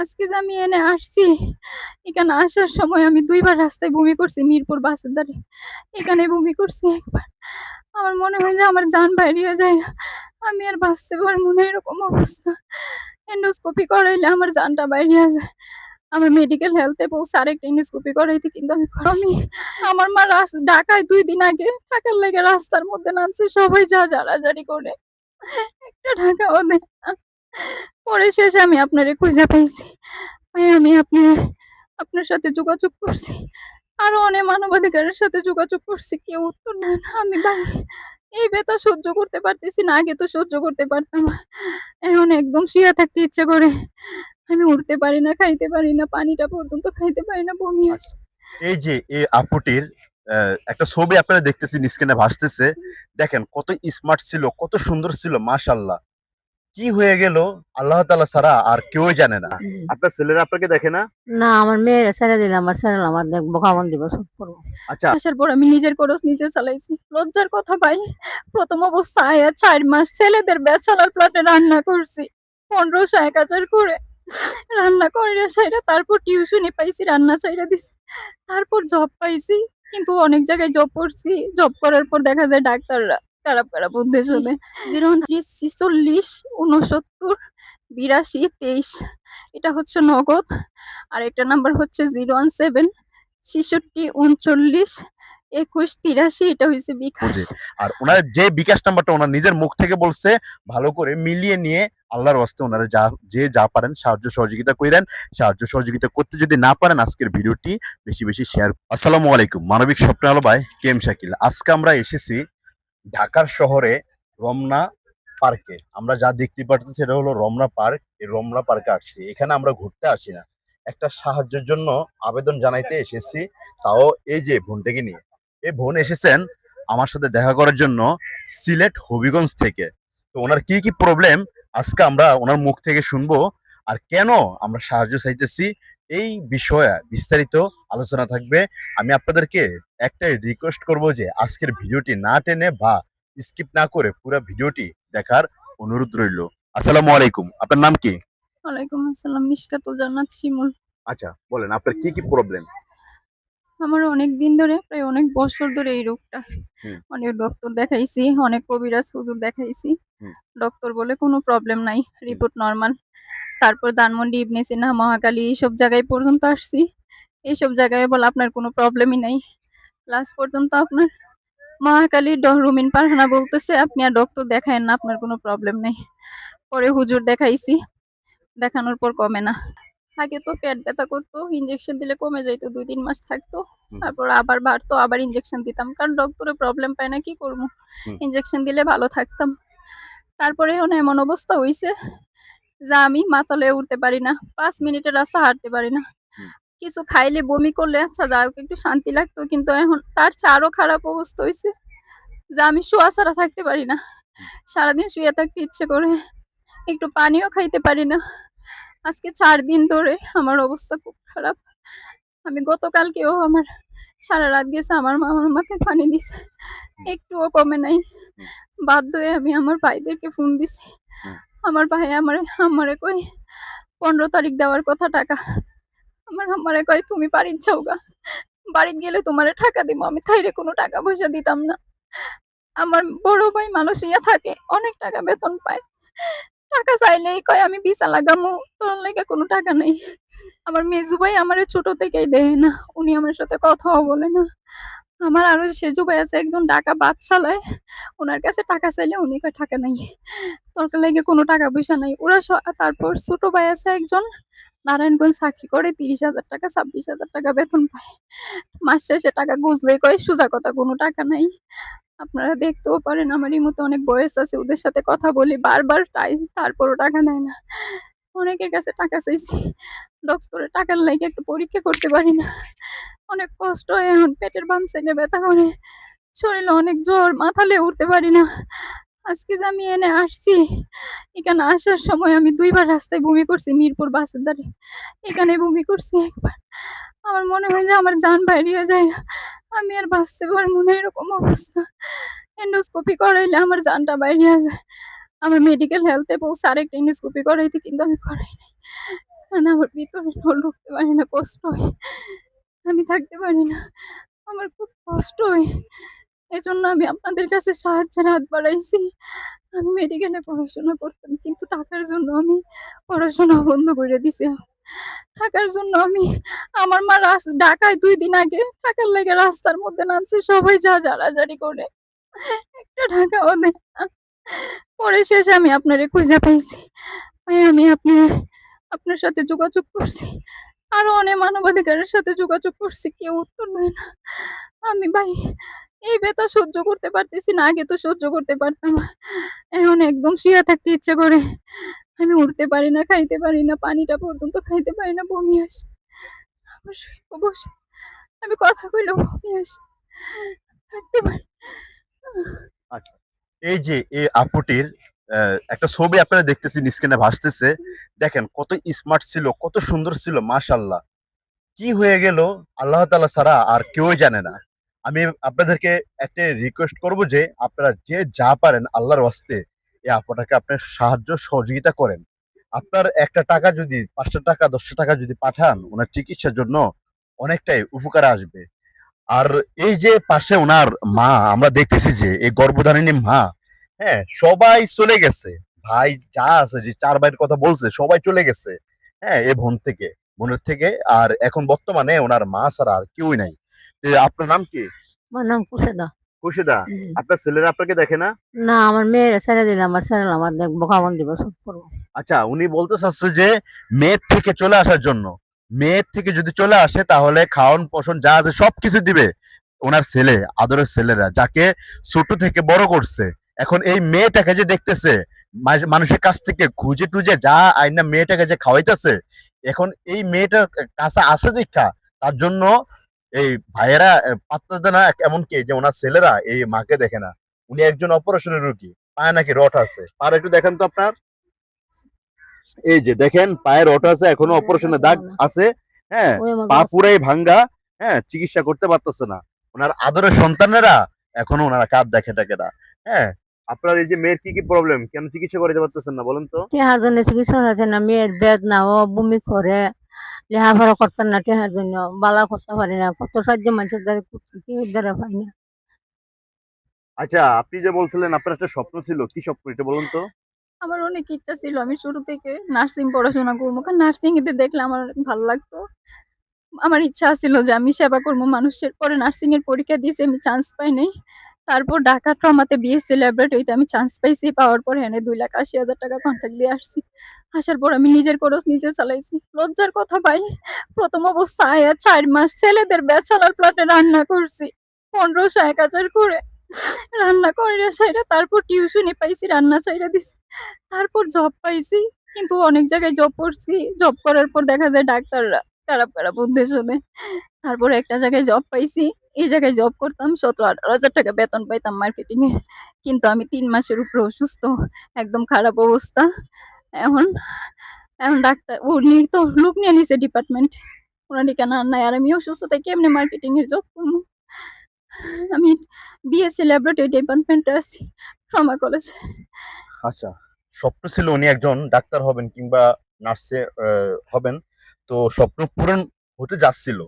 আজকে যে আমি এনে আসছি, এখানে আসার সময় আমি দুইবার রাস্তায় বমি করছি, মিরপুর বাসের ধারে। এখানে বমি করছি একবার। আমার মনে হয় যে আমার যান বাইরে যায়। আমি আর বাঁচতে পারব না, এরকম অবস্থা। এন্ডোস্কোপি করাইলে আমার জানটা বাইরে যায়। আমার মেডিকেল হেলথে বলছে আরেকটা এন্ডোস্কোপি করাইতে কিন্তু আমি আমি আমার মা ঢাকায় দুই দিন আগে টাকার লেগে রাস্তার মধ্যে নামছে, সবাই যা জাড়াজাড়ি করে একটা ঢাকা ওদের পরে শেষে আমি আপনারে খুঁজে পাইছি। আমি আপনি আপনার সাথে যোগাযোগ করছি। আরও অনেক মানবাধিকারের সাথে যোগাযোগ করছি কেউ উত্তর দেয় না। আমি ভাই এই বেতা সহ্য করতে পারতেছি না আগে তো সহ্য করতে পারতাম। এখন একদম শুয়ে থাকতে ইচ্ছে করে। আমি উঠতে পারি না খাইতে পারি না পানিটা পর্যন্ত খাইতে পারি না বমি আসে। এই যে এই আপুটির একটা ছবি আপনারা দেখতেছেন স্ক্রিনে ভাসতেছে। দেখেন কত স্মার্ট ছিল কত সুন্দর ছিল মাশাল্লাহ কি হয়ে গেল? আল্লাহ তাআলা সারা আর কেউ জানে না। আপনার ছেলেরা আপনাকে দেখে না? না আমার মেয়েরা ছেড়ে দিলে আমার ছেড়ে আমার দেখব খাওয়ান দিব সব করব। আচ্ছা। আসার পর আমি নিজের খরচ নিজে চালাইছি। লজ্জার কথা ভাই প্রথম অবস্থায় চার মাস ছেলেদের ব্যাচেলার প্লাটে রান্না করছি। পনেরোশো এক হাজার করে রান্না করে সাইরা তারপর টিউশনি পাইছি রান্না সাইরা দিছি। তারপর জব পাইছি কিন্তু অনেক জায়গায় জব করছি। জব করার পর দেখা যায় ডাক্তাররা খারাপ খারাপ উদ্দেশ্য দেয় জিরো ছিচল্লিশ উনসত্তর বিরাশি তেইশ। এটা হচ্ছে নগদ। আর একটা নাম্বার হচ্ছে জিরো ওয়ান সেভেন ছেষট্টি উনচল্লিশ একুশ তিরাশি এটা হয়েছে বিকাশ। আর ওনার যে বিকাশ নাম্বারটা ওনার নিজের মুখ থেকে বলছে ভালো করে মিলিয়ে নিয়ে আল্লাহর ওয়াস্তে ওনারা যা যে যা পারেন সাহায্য সহযোগিতা করেন সাহায্য সহযোগিতা করতে যদি না পারেন আজকের ভিডিওটি বেশি বেশি শেয়ার আসসালামু আলাইকুম। মানবিক স্বপ্ন আলো ভাই কেম শাকিল। আজকে আমরা এসেছি ঢাকার শহরে রমনা পার্কে। আমরা যা দেখতে পাচ্ছি সেটা হলো রমনা পার্ক। এই রমনা পার্কে আসছি। এখানে আমরা ঘুরতে আসি না। একটা সাহায্যের জন্য আবেদন জানাইতে এসেছি। তাও এই যে বোনটাকে নিয়ে। এই বোন এসেছেন আমার সাথে দেখা করার জন্য সিলেট হবিগঞ্জ থেকে। তো ওনার কি কি প্রবলেম আজকে আমরা ওনার মুখ থেকে শুনব। আর কেন আমরা সাহায্য চাইতেছি এই বিষয়ে বিস্তারিত আলোচনা থাকবে। আমি আপনাদেরকে একটাই রিকোয়েস্ট করব যে আজকের ভিডিওটি না টেনে বা স্কিপ না করে পুরো ভিডিওটি দেখার অনুরোধ রইল। আসসালামু আলাইকুম। আপনার নাম কি? ওয়ালাইকুম আসসালাম মিশকাতুল জান্নাত শিমুল। আচ্ছা বলেন আপনার কি কি প্রবলেম আমার অনেক দিন ধরে প্রায় অনেক বছর ধরে এই রোগটা। অনেক ডক্টর দেখাইছি অনেক কবিরাজ হুজুর দেখাইছি। ডক্টর বলে কোনো প্রবলেম নাই রিপোর্ট নর্মাল তারপর ধানমন্ডি ইবনে সিনা মহাকালী এইসব জায়গায় পর্যন্ত আসছি। এইসব জায়গায় বলে আপনার কোনো প্রবলেমই নাই। লাস্ট পর্যন্ত আপনার মহাকালী ড- রুমিন পারহানা বলতেছে আপনি আর ডক্টর দেখায়েন না আপনার কোনো প্রবলেম নেই। পরে হুজুর দেখাইছি দেখানোর পর কমে না। আগে তো পেট ব্যথা করতো ইঞ্জেকশন দিলে কমে যাইতো দুই তিন মাস থাকতো। তারপর আবার বাড়তো আবার ইঞ্জেকশন দিতাম। কারণ ডক্টরে প্রবলেম পায় না কি করব? ইঞ্জেকশন দিলে ভালো থাকতাম। তারপরে এখন এমন অবস্থা হইছে যা আমি মাতালে উঠতে পারি না পাঁচ মিনিটের রাস্তা হাঁটতে পারি না। কিছু খাইলে বমি করলে আচ্ছা যা একটু শান্তি লাগতো কিন্তু এখন তার চেয়ে আরও খারাপ অবস্থা হইছে যা আমি শোয়া ছাড়া থাকতে পারি না। সারাদিন শুয়ে থাকতে ইচ্ছে করে একটু পানিও খাইতে পারি না। আজকে চার দিন ধরে আমার অবস্থা খুব খারাপ। আমি গতকালকেও আমার সারা রাত গেছে আমার মা আমার মাথায় পানি দিছে। একটুও কমে নাই। বাধ্য হয়ে আমি আমার ভাইদেরকে ফোন দিছি। আমার ভাই আমারে আমারে কই পনেরো তারিখ দেওয়ার কথা টাকা। আমার আমারে কয় তুমি বাড়ির যাও গা। বাড়ি গেলে তোমারে টাকা দিব। আমি থাইরে কোনো টাকা পয়সা দিতাম না। আমার বড় ভাই মানুষ ইয়া থাকে অনেক টাকা বেতন পায়। টাকা চাইলেই কয়, আমি বিছা লাগামু, তোর লেগে কোনো টাকা নেই। আমার মেজু ভাই আমার ছোট থেকেই দেয় না, উনি আমার সাথে কথাও বলে না। আমার আরও সেজু ভাই আছে, একজন টাকা বাদ চালায় ওনার কাছে টাকা চাইলে উনি কয়, টাকা নাই, তোর লেগে কোনো টাকা পয়সা নাই। ওরা তারপর ছোট ভাই আছে একজন, নারায়ণগঞ্জ চাকরি করে তিরিশ হাজার টাকা, ছাব্বিশ হাজার টাকা বেতন পায়। মাস শেষে টাকা গুজলে কয়, সোজা কথা, কোনো টাকা নাই। আপনারা দেখতেও পারেন, আমারই মতো অনেক বয়স আছে, ওদের সাথে কথা বলি, বারবার তাই তারপরও টাকা নেয় না। অনেকের কাছে টাকা চাইছি ডক্টরে টাকার লাগে একটু পরীক্ষা করতে পারি না। অনেক কষ্ট হয় এখন, পেটের বাম সাইডে ব্যথা করে। শরীরে অনেক জ্বর মাথালে উঠতে পারি না। আজকে যে আমি এনে আসছি, এখানে আসার সময় আমি দুইবার রাস্তায় বমি করছি, মিরপুর বাসের ধারে। এখানে বমি করছি একবার। আমার মনে হয় যে আমার যান বাইরে যায় আমি আর বাঁচতে পারব না, এরকম অবস্থা। এন্ডোস্কোপি করাইলে আমার জানটা বাইরে যায় আমার মেডিকেল হেলথে বলছে আরেকটা এন্ডোস্কোপি করাইতে কিন্তু আমি করাই নাই। কারণ আমার ভিতরে ঢোল ঢুকতে পারি না, কষ্ট আমি থাকতে পারি না। আমার খুব কষ্ট হয়। এজন্য আমি আপনাদের কাছে সাহায্যের হাত বাড়াইছি। আমি মেডিকেলে পড়াশোনা করতাম, কিন্তু টাকার জন্য আমি পড়াশোনা বন্ধ করে দিছি টাকার জন্য আমি আমার মা ঢাকায় দুই দিন আগে টাকার লেগে রাস্তার মধ্যে নামছে সবাই যা জারাজারি করে। একটা টাকাও দেয় না। পরে শেষে আমি আপনারে খুঁজে পাইছি। আমি আপনি, আপনার সাথে যোগাযোগ করছি। আরও অনেক মানবাধিকারের সাথে যোগাযোগ করছি, কেউ উত্তর দেয় না। আমি ভাই, এই ব্যথা সহ্য করতে পারতেছি না, আগে তো সহ্য করতে পারতাম। এখন একদম শুয়ে থাকতে ইচ্ছে করে। আমি উঠতে পারি না, খাইতে পারি না, পানিটা পর্যন্ত খাইতে পারি না, বমি আসে। আমার শুয়ে বসে আমি কথা কইলেও বমি আসে। থাকতে পারি না। এই যে এই আপুটির একটা ছবি আপনারা দেখতেছেন স্ক্রিনে ভাসতেছে। দেখেন কত স্মার্ট ছিল, কত সুন্দর ছিল মাশাল্লাহ কি হয়ে গেল? আল্লাহ তাআলা ছাড়া আর কেউই জানে না। আমি আপনাদেরকে একটা রিকোয়েস্ট করব যে, আপনারা যে যা পারেন আল্লাহর ওয়াস্তে এই আপুটাকে আপনার সাহায্য সহযোগিতা করেন। আপনার একটা টাকা যদি পাঁচশো টাকা দশশো টাকা যদি পাঠান, ওনার চিকিৎসার জন্য অনেকটাই উপকার আসবে। আর এই যে পাশে ওনার মা, আমরা দেখতেছি যে এই গর্ভধারিণী মা হ্যাঁ সবাই চলে গেছে। ভাই যা আছে, যে চার ভাইয়ের কথা বলছে, সবাই চলে গেছে হ্যাঁ এ বোন থেকে, বোনের থেকে। আর এখন বর্তমানে ওনার মা ছাড়া আর কেউই নাই। আপনার নাম কি? আমার নাম কুশেদা। খুশিদা আপনার ছেলেরা আপনাকে দেখে না? না আমার মেয়েরা ছেড়ে দিলে আমার ছেড়ে আমার দেখ বোকামন দিব সব করব। আচ্ছা উনি বলতে চাচ্ছে যে মেয়ের থেকে চলে আসার জন্য মেয়ের থেকে যদি চলে আসে তাহলে খাওয়ান পোষণ যা আছে সবকিছু দিবে ওনার ছেলে আদরের ছেলেরা যাকে ছোট থেকে বড় করছে। এখন এই মেয়েটাকে যে দেখতেছে মানুষের কাছ থেকে খুঁজে টুজে যা আইনা মেয়েটাকে যে খাওয়াইতেছে এখন এই মেয়েটার কাছে আছে দীক্ষা তার জন্য এই ভাইয়েরা পাত্তা দেয় না এমনকি যে ওনার ছেলেরা এই মাকে দেখে না। উনি একজন অপারেশনের রোগী। পায়ে নাকি রট আছে। আর একটু দেখেন তো আপনার। এই যে দেখেন পায়ের রট আছে এখনও অপারেশনের দাগ আছে হ্যাঁ পা পুরাই ভাঙ্গা হ্যাঁ চিকিৎসা করতে পারতেছে না। ওনার আদরের সন্তানেরা এখনও ওনারা কাঁদ দেখে টাকে না। হ্যাঁ আপনার এই যে মেয়ের কি কি প্রবলেম কেন চিকিৎসা করতে পারতেছেন না বলেন তো? টেহার জন্য চিকিৎসা আছে না? মেয়ের বেদ না ও বমি করে। লেখাপড়া করতেন না টেহার জন্য বালা করতে পারি না কত সাহায্য মানুষের দ্বারা করছি কেউ দ্বারা পাই না। আচ্ছা আপনি যে বলছিলেন আপনার একটা স্বপ্ন ছিল কি স্বপ্ন এটা বলুন তো? আমার অনেক ইচ্ছা ছিল আমি শুরু থেকে নার্সিং পড়াশোনা করব কারণ নার্সিং এতে দেখলে আমার অনেক ভালো লাগতো। আমার ইচ্ছা ছিল যে আমি সেবা করব মানুষের পরে নার্সিং এর পরীক্ষা দিয়েছি আমি চান্স পাই নাই। তারপর ঢাকা ট্রমাতে বিএসসি ল্যাবরেটরিতে আমি চান্স পাইছি, পাওয়ার পরে এনে দুই লাখ আশি হাজার টাকা কন্ট্রাক্ট দিয়ে আসছি। আসার পর আমি নিজের খরচ নিজে চালাইছি। লজ্জার কথা ভাই, প্রথম অবস্থায় আয়া চার মাস ছেলেদের ব্যাচেলার প্লাটে রান্না করছি। পনেরোশো এক হাজার করে রান্না করে সাইরা তারপর টিউশনি পাইছি, রান্না সাইরা দিছি। তারপর জব পাইছি, কিন্তু অনেক জায়গায় জব করছি। জব করার পর দেখা যায় ডাক্তাররা খারাপ খারাপ উদ্দেশ্য দেয়। তারপর একটা জায়গায় জব পাইছি। এই জায়গায় জব করতাম সতেরো আঠারো হাজার টাকা বেতন পাইতাম মার্কেটিং এ কিন্তু আমি তিন মাসের উপরে অসুস্থ, একদম খারাপ অবস্থা। এখন এখন ডাক্তার, উনি তো লোক নিয়ে নিছে ডিপার্টমেন্ট ওনারই কেন নাই? আর আমি অসুস্থ, তাই কেমনে মার্কেটিং এর জব করব? আমি বিএসসি ল্যাবরেটরি ডিপার্টমেন্টে আছি ট্রমা কলেজ আচ্ছা স্বপ্ন ছিল উনি একজন ডাক্তার হবেন কিংবা নার্সে হবেন। তো স্বপ্ন পূরণ হতে যাচ্ছিল।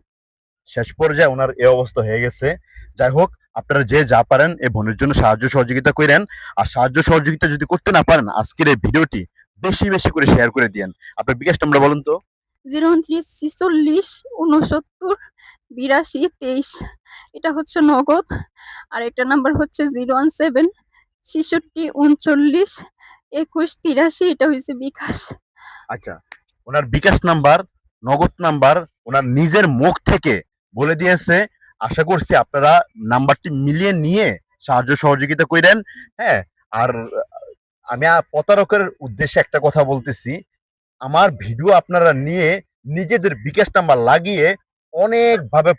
শেষ পর্যায়ে ওনার এই অবস্থা হয়ে গেছে। যাই হোক আপনারা যে যা পারেন এই বোনের জন্য সাহায্য সহযোগিতা করেন। আর সাহায্য সহযোগিতা যদি করতে না পারেন আজকের এই ভিডিওটি বেশি বেশি করে শেয়ার করে দিয়েন। আপনার বিকাশ নাম্বার বলুন তো? জিরো উনত্রিশ ছিচল্লিশ উনসত্তর বিরাশি তেইশ। এটা হচ্ছে নগদ। আর একটা নাম্বার হচ্ছে জিরো ওয়ান সেভেন ছেষট্টি উনচল্লিশ একুশ তিরাশি। এটা হচ্ছে বিকাশ। আচ্ছা ওনার বিকাশ নাম্বার নগদ নাম্বার ওনার নিজের মুখ থেকে বলে দিয়েছে। আশা করছি আপনারা নাম্বারটি মিলিয়ে নিয়ে সাহায্য সহযোগিতা করেন হ্যাঁ? আর আমি প্রতারকের উদ্দেশ্যে একটা কথা বলতেছি। আমার ভিডিও আপনারা নিয়ে নিজেদের বিকাশ নাম্বার লাগিয়ে অনেকভাবে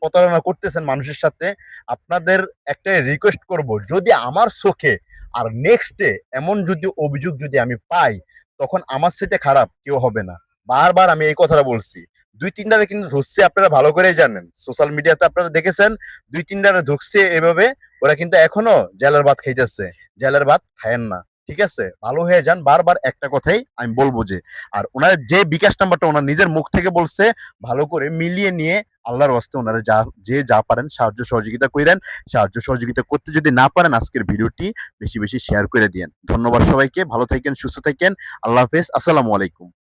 প্রতারণা করতেছেন মানুষের সাথে। আপনাদের একটা রিকোয়েস্ট করব, যদি আমার চোখে আর নেক্সটে এমন যদি অভিযোগ যদি আমি পাই, তখন আমার সাথে খারাপ কেউ হবে না। বারবার আমি এই কথাটা বলছি। দুই তিনটারে কিন্তু ধরছে, আপনারা ভালো করেই জানেন। সোশ্যাল মিডিয়াতে আপনারা দেখেছেন দুই তিনটারে ধরছে এভাবে, ওরা কিন্তু এখনও জেলার ভাত খাইতেছে। জেলার ভাত খায়েন না, ঠিক আছে? ভালো হয়ে যান, বারবার একটা কথাই আমি বলব যে, আর ওনার যে বিকাশ নাম্বারটা ওনার নিজের মুখ থেকে বলছে, ভালো করে মিলিয়ে নিয়ে আল্লাহর ওয়াস্তে ওনারা যা, যে যা পারেন সাহায্য সহযোগিতা করেন সাহায্য সহযোগিতা করতে যদি না পারেন, আজকের ভিডিওটি বেশি বেশি শেয়ার করে দিয়েন। ধন্যবাদ সবাইকে, ভালো থাকেন, সুস্থ থাকেন, আল্লাহ হাফেজ, আসসালামু আলাইকুম।